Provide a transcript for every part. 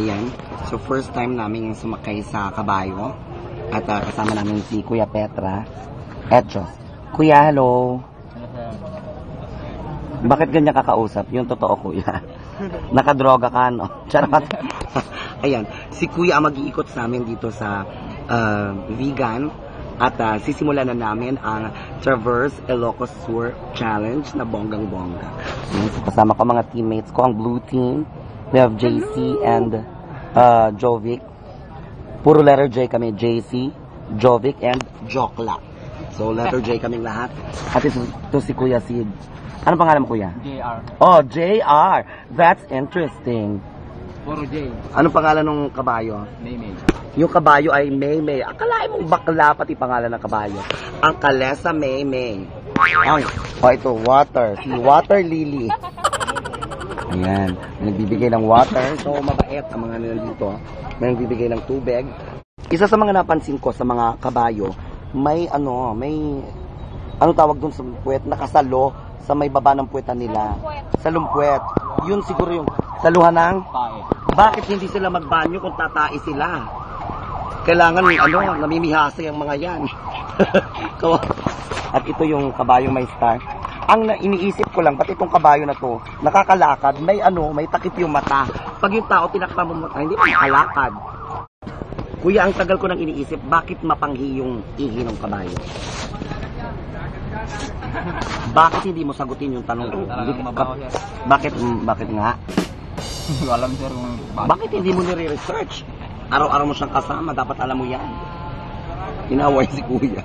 Ayan. So, first time namin sumakay sa kabayo. At ah, kasama namin si Kuya Petra. Etcho. Kuya, hello. Bakit ganyan kakausap? Yung totoo, kuya. Nakadroga ka, no? Charot. Ayan. Si kuya ang mag-iikot sa amin dito sa ah, vegan. At ah, sisimulan na namin ang Traverse Ilocos Sur Challenge na bonggang-bongga. So kasama ko mga teammates ko, ang blue team. We have JC and uh, Jovic. Puro letter J kami. JC, Jovic, and Jokla. So, letter J kaming lahat. At ito, ito si Kuya Sid. Ano pangalan mo, Kuya? JR. Oh, JR. That's interesting. Puro J. Anong pangalan ng kabayo? Maymay. Yung kabayo ay Maymay. Akalain mong bakla pati pangalan ng kabayo. Ang kalesa Maymay. Ang, oh, ito, water. Si Water Lily. Ayan. Nagbibigay ng water. So, mabait ang mga nandito. May nagbibigay ng tubig. Isa sa mga napansin ko sa mga kabayo, may ano, may ano tawag dun sa puwet, nakasalo sa may baba ng puwetan nila. Sa lumpwet. Yun siguro yung saluhan ng bakit hindi sila magbanyo kung tatai sila? Kailangan, ano, namimihasa yung mga yan. At ito yung kabayo may star. Ang na, iniisip ko lang, pati itong kabayo na to, nakakalakad, may ano, may takip yung mata. Pag yung tao tinakpan mo mata, hindi makalakad. Kuya, ang tagal ko nang iniisip, bakit mapanghi yung ihi ng kabayo? Bakit hindi mo sagutin yung tanong ko? Bakit, mm, bakit nga? Alam sir kung bakit. Bakit hindi mo nire-research? Araw-araw mo siyang kasama, dapat alam mo yan. Inaway si kuya.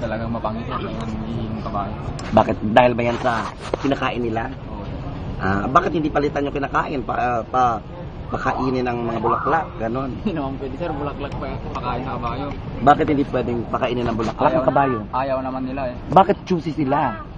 Talagang mapangit. Talagang hihing kabayo. Bakit? Dahil ba yan sa kinakain nila? Oo. Ah, bakit hindi palitan yung kinakain? Pa, ah, pa, pakainin ng mga bulaklak, ganon. Hindi naman pwede sir. Bulaklak pa. Pakain sa kabayo. Bakit hindi pwedeng pakainin ng bulaklak ng kabayo? Ayaw naman nila eh. Bakit choosy sila?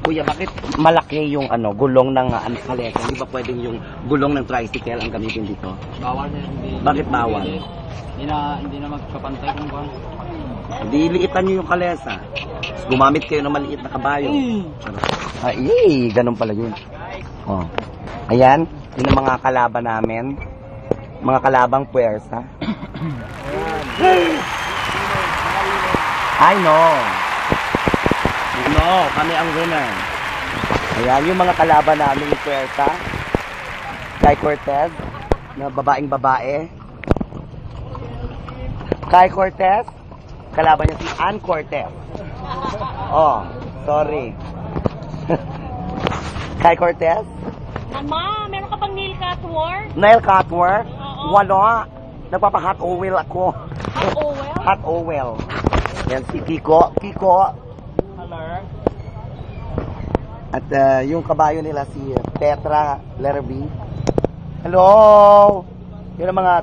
Kuya, bakit malaki yung ano, gulong ng uh, ano, kalesa? Hindi ba pwedeng yung gulong ng tricycle ang gamitin dito? Bawal sir. Hindi, Bakit hindi bawal? Hindi na, hindi na magkapantay kung kung. Hindi liitan nyo yung kalesa. Gumamit kayo ng maliit na kabayo. Ay, yay! Ganun pala yun. Oh. Ayan, yun ang mga kalaban namin. Mga kalabang puwersa. I know. No, kami ang winner. Ayan, yung mga kalaban namin yung puwersa. Kai Cortez, na babaeng babae. Kai Cortez, kalaban niya si Ann Cortez. Oh, sorry. Kai Cortez, Mama, meron ka bang nail cut work? nail cut work, Oo. wala. Nagpapa-hot oil ako. At Owel? Hot oil. Yan si Kiko. Kiko. Hello? At uh, yung kabayo nila si Petra B. Hello! Yun ang mga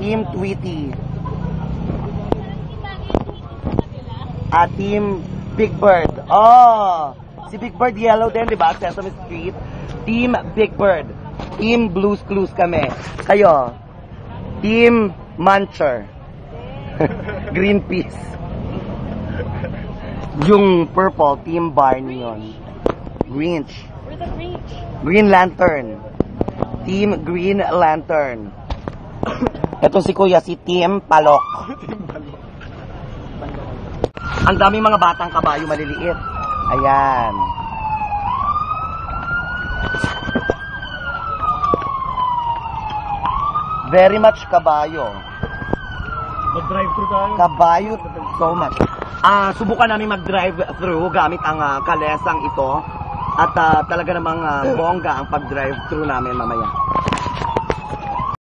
Team Tweety. At Team Big Bird. Oh! Si Big Bird yellow din, di ba? Sesame Street. Team Big Bird. Team Blues Clues kami. Kayo? Team Muncher. Greenpeace. Yung purple, Team Barney yun. Grinch. Where's the reach? Green Lantern. Team Green Lantern. Ito si Kuya, si Team Palok. Ang daming mga batang kabayo maliliit. Ayan. Very much kabayo. Mag-drive thru tayo. Kabayo so much. Ah, subukan namin mag-drive through gamit ang ah, kalesang ito. At ah, talaga namang ah, bongga ang pag-drive through namin mamaya.